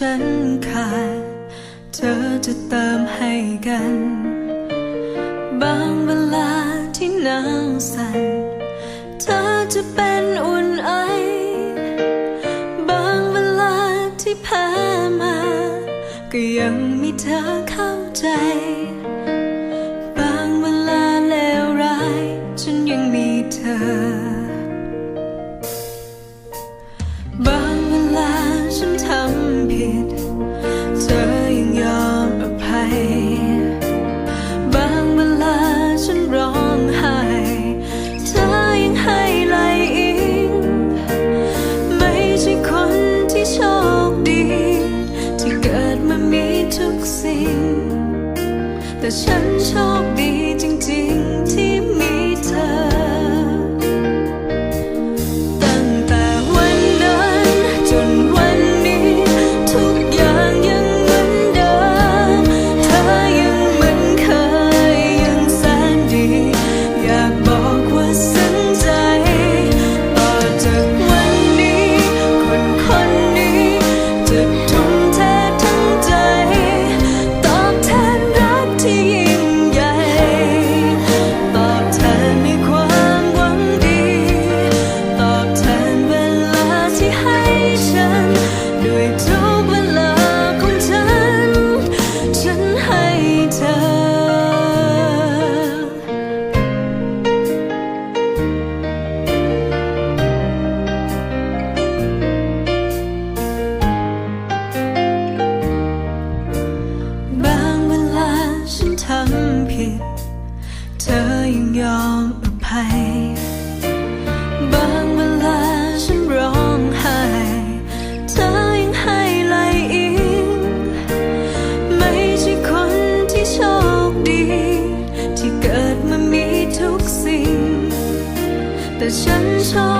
ฉันขาด เธอจะเติมให้กัน บางเวลาที่หนาวสั่น เธอจะเป็นอุ่นไอบางเวลาที่แพ้มา ก็ยังมีเธอเข้าใจ บางเวลาเลวร้าย ฉันยังมีเธอ ที่เกิด 的深秋。